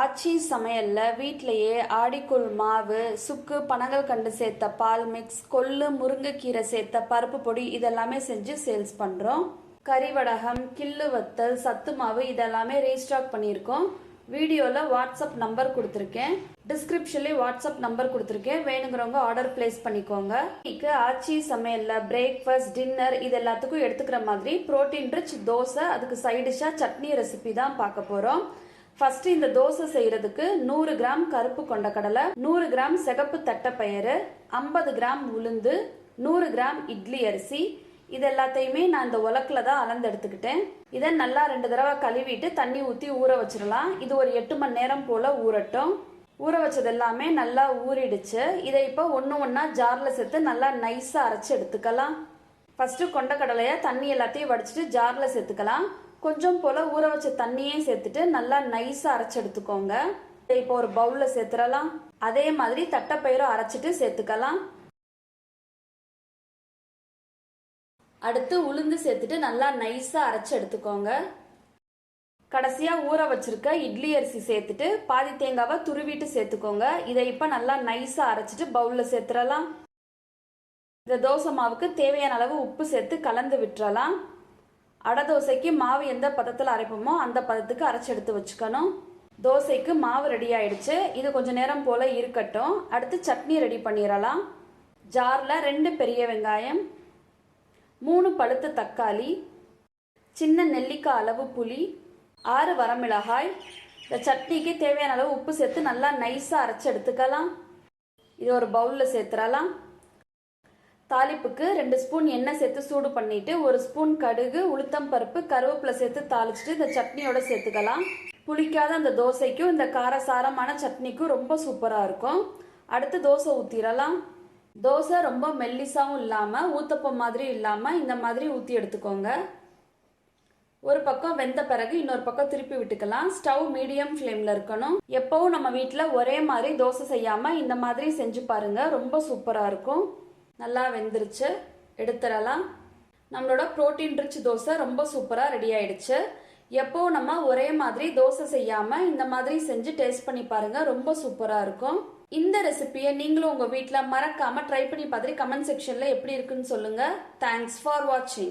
ஆச்சி சமையல்ல வீட்லயே ஆடிக்குள் மாவு சுக்கு பனங்கள் கண்டு சேர்த்த பால் மிக்ஸ் கொள்ளு முருங்கைக்கீரை சேர்த்த பருப்பு பொடி இதெல்லாமே செஞ்சு சேல்ஸ் பண்றோம். கறிவடகம் கிள்ளு வத்தல் சத்து மாவு இதெல்லாமே ரீஸ்டாக் பண்ணியிருக்கோம். வீடியோவில் வாட்ஸ்அப் நம்பர் கொடுத்துருக்கேன். டிஸ்கிரிப்ஷன்லேயும் வாட்ஸ்அப் நம்பர் கொடுத்துருக்கேன். வேணுங்கிறவங்க ஆர்டர் பிளேஸ் பண்ணிக்கோங்க. இன்னைக்கு ஆச்சி சமையலில் பிரேக்ஃபாஸ்ட் டின்னர் இது எல்லாத்துக்கும் எடுத்துக்கிற மாதிரி ப்ரோட்டீன் ரிச் தோசை அதுக்கு சைடிஷாக சட்னி ரெசிபி தான் பார்க்க போகிறோம் ஃபர்ஸ்ட் இந்த தோசை செய்யறதுக்கு நூறு கிராம் கருப்பு கொண்ட கடலை நூறு கிராம் சிகப்பு தட்டைப்பயிறு ஐம்பது கிராம் உளுந்து நூறு கிராம் இட்லி அரிசி. இது எல்லாத்தையுமே நான் இந்த உலக்கில் தான் அளந்து எடுத்துக்கிட்டேன். இதை நல்லா ரெண்டு தடவை கழுவிட்டு தண்ணி ஊற்றி ஊற வச்சிடலாம். இது ஒரு எட்டு மணி நேரம் போல் ஊறட்டும். ஊற வச்சது எல்லாமே நல்லா ஊறிடுச்சு. இதை இப்போ ஒன்று ஒன்றா ஜாரில் சேர்த்து நல்லா நைஸாக அரைச்சி எடுத்துக்கலாம். ஃபஸ்ட்டு கொண்டக்கடலையை தண்ணி எல்லாத்தையும் வடிச்சிட்டு ஜாரில் சேர்த்துக்கலாம். கொஞ்சம் போல் ஊற வச்ச தண்ணியையும் சேர்த்துட்டு நல்லா நைஸாக அரைச்சி எடுத்துக்கோங்க. இப்போ ஒரு பவுலில் சேர்த்துடலாம். அதே மாதிரி தட்டைப்பயிரும் அரைச்சிட்டு சேர்த்துக்கலாம். அடுத்து உளுந்து சேர்த்துட்டு நல்லா நைஸாக அரைச்சி எடுத்துக்கோங்க. கடைசியாக ஊற வச்சிருக்க இட்லி அரிசி சேர்த்துட்டு பாதி தேங்காவை துருவிட்டு சேர்த்துக்கோங்க. இதை இப்போ நல்லா நைஸாக அரைச்சிட்டு பவுலில் சேர்த்துடலாம். இந்த தோசை மாவுக்கு தேவையான அளவு உப்பு சேர்த்து கலந்து விட்டுறலாம். அடை தோசைக்கு மாவு எந்த பதத்தில் அரைப்போமோ அந்த பதத்துக்கு அரைச்சி எடுத்து வச்சுக்கணும். தோசைக்கு மாவு ரெடி ஆயிடுச்சு. இது கொஞ்சம் நேரம் போல் இருக்கட்டும். அடுத்து சட்னி ரெடி பண்ணிடலாம். ஜாரில் ரெண்டு பெரிய வெங்காயம் மூணு பழுத்த தக்காளி சின்ன நெல்லிக்காய் அளவு புளி ஆறு வரமிளகாய். இந்த சட்னிக்கு தேவையான அளவு உப்பு சேர்த்து நல்லா நைஸாக அரைச்சி எடுத்துக்கலாம். இது ஒரு பவுலில் சேர்த்துடலாம். தாளிப்புக்கு ரெண்டு ஸ்பூன் எண்ணெய் சேர்த்து சூடு பண்ணிட்டு ஒரு ஸ்பூன் கடுகு உளுத்தம் பருப்பு கருவேப்பிலை சேர்த்து தாளிச்சிட்டு இந்த சட்னியோட சேர்த்துக்கலாம். புளிக்காத அந்த தோசைக்கும் இந்த காரசாரமான சட்னிக்கும் ரொம்ப சூப்பராக இருக்கும். அடுத்து தோசை ஊற்றிடலாம் தோசை ரொம்ப மெல்லிசாவும் இல்லாமல் ஊத்தப்பம் மாதிரி இல்லாமல் இந்த மாதிரி ஊற்றி எடுத்துக்கோங்க. ஒரு பக்கம் வெந்த பிறகு இன்னொரு பக்கம் திருப்பி விட்டுக்கலாம். ஸ்டவ் மீடியம் ஃப்ளேமில் இருக்கணும். எப்பவும் நம்ம வீட்டில் ஒரே மாதிரி தோசை செய்யாமல் இந்த மாதிரி செஞ்சு பாருங்கள் ரொம்ப சூப்பராக இருக்கும். நல்லா வெந்துருச்சு. எடுத்துடலாம். நம்மளோட ப்ரோட்டீன் ரிச் தோசை ரொம்ப சூப்பராக ரெடி ஆயிடுச்சு. எப்போ நம்ம ஒரே மாதிரி தோசை செய்யாமல் இந்த மாதிரி செஞ்சு டேஸ்ட் பண்ணி பாருங்கள் ரொம்ப சூப்பராக இருக்கும். இந்த ரெசிபியை நீங்களும் உங்கள் வீட்டில் மறக்காமல் ட்ரை பண்ணி பார்த்துட்டு கமெண்ட் செக்ஷனில் எப்படி இருக்குன்னு சொல்லுங்கள் தேங்க்ஸ் ஃபார் வாட்சிங்